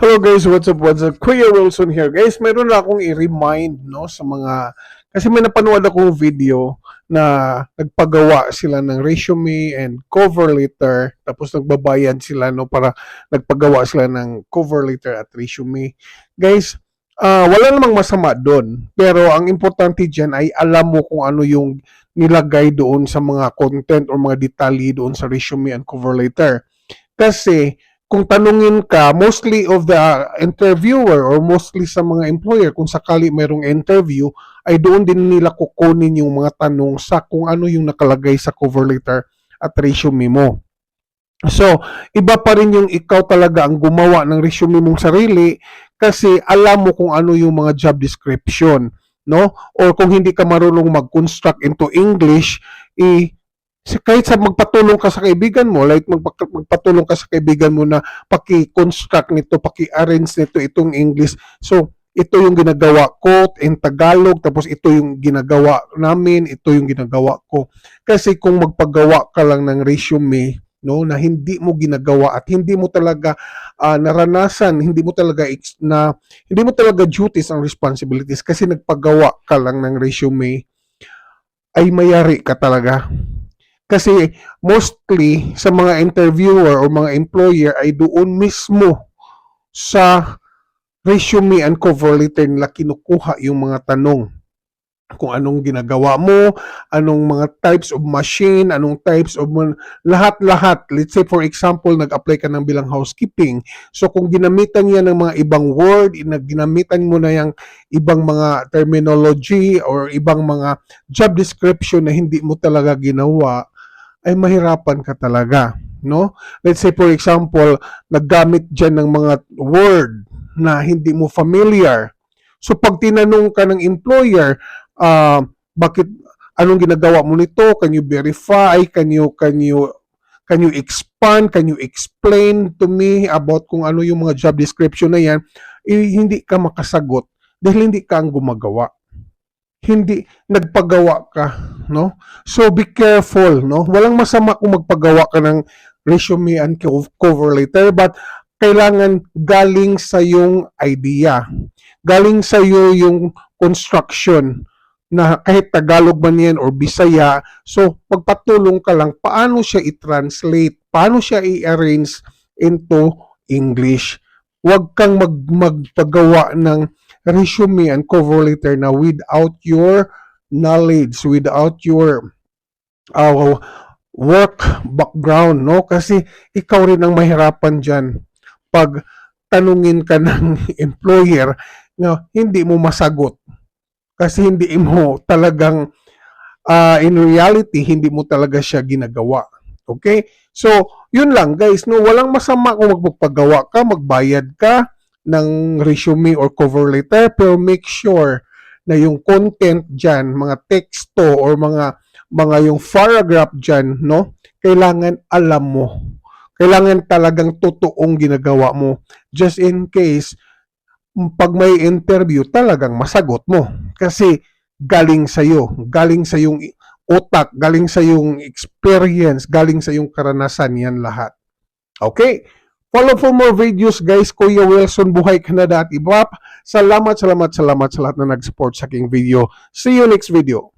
Hello guys, what's up, what's up? Kuya Wilson here. Guys, meron na akong i-remind no sa mga kasi may napanood akong video na nagpagawa sila ng resume and cover letter tapos nagbabayad sila no para nagpagawa sila ng cover letter at resume. Guys, ah, wala namang masama doon. Pero ang importante diyan ay alam mo kung ano yung nilagay doon sa mga content or mga detalye doon sa resume and cover letter. Kasi kung tanungin ka, mostly of the interviewer or mostly sa mga employer, kung sakali mayroong interview, ay doon din nila kukunin yung mga tanong sa kung ano yung nakalagay sa cover letter at resume mo. So, iba pa rin yung ikaw talaga ang gumawa ng resume mong sarili kasi alam mo kung ano yung mga job description, no? Or kung hindi ka marunong mag-construct into English, i si- kahit sa magpatulong ka sa kaibigan mo, like magpa- magpatulong ka sa kaibigan mo na paki-construct nito, paki-arrange nito itong English. So, ito yung ginagawa ko in Tagalog, tapos ito yung ginagawa namin, ito yung ginagawa ko. Kasi kung magpagawa ka lang ng resume, no, na hindi mo ginagawa at hindi mo talaga ah, naranasan, hindi mo talaga na hindi mo talaga duties and responsibilities kasi nagpagawa ka lang ng resume ay mayari ka talaga. Kasi mostly sa mga interviewer o mga employer ay doon mismo sa resume and cover letter nila kinukuha yung mga tanong kung anong ginagawa mo, anong mga types of machine, anong types of lahat-lahat. Let's say for example, nag-apply ka ng bilang housekeeping. So kung ginamitan niya ng mga ibang word, ginamitan mo na yung ibang mga terminology or ibang mga job description na hindi mo talaga ginawa, ay mahirapan ka talaga, no? Let's say for example, naggamit diyan ng mga word na hindi mo familiar. So pag tinanong ka ng employer, ah, bakit anong ginagawa mo nito? Can you verify? Can you can you can you expand? Can you explain to me about kung ano yung mga job description na yan? Eh, hindi ka makasagot dahil hindi ka ang gumagawa. Hindi nagpagawa ka, no? So be careful, no? Walang masama kung magpagawa ka ng resume and co- cover letter but kailangan galing sa yung idea. Galing sa iyo yung construction na kahit Tagalog man yan or Bisaya, so magpatulong ka lang paano siya i-translate, paano siya i-arrange into English. Huwag kang mag magpagawa ng resume and cover letter na without your knowledge, without your uh, work background, no? Kasi ikaw rin ang mahirapan dyan pag tanungin ka ng employer na hindi mo masagot. Kasi hindi mo talagang, ah, in reality, hindi mo talaga siya ginagawa. Okay? So, yun lang guys, no? Walang masama kung magpapagawa ka, magbayad ka ng resume or cover letter, pero make sure na yung content dyan, mga teksto or mga mga yung paragraph dyan, no? Kailangan alam mo. Kailangan talagang totoong ginagawa mo. Just in case, pag may interview, talagang masagot mo. Kasi galing sa'yo. Galing sa yung utak, galing sa yung experience, galing sa yung karanasan yan lahat. Okay? Follow for more videos guys. Kuya Wilson, Buhay Canada at iba pa. Salamat, salamat, salamat sa lahat na nag-support sa aking video. See you next video.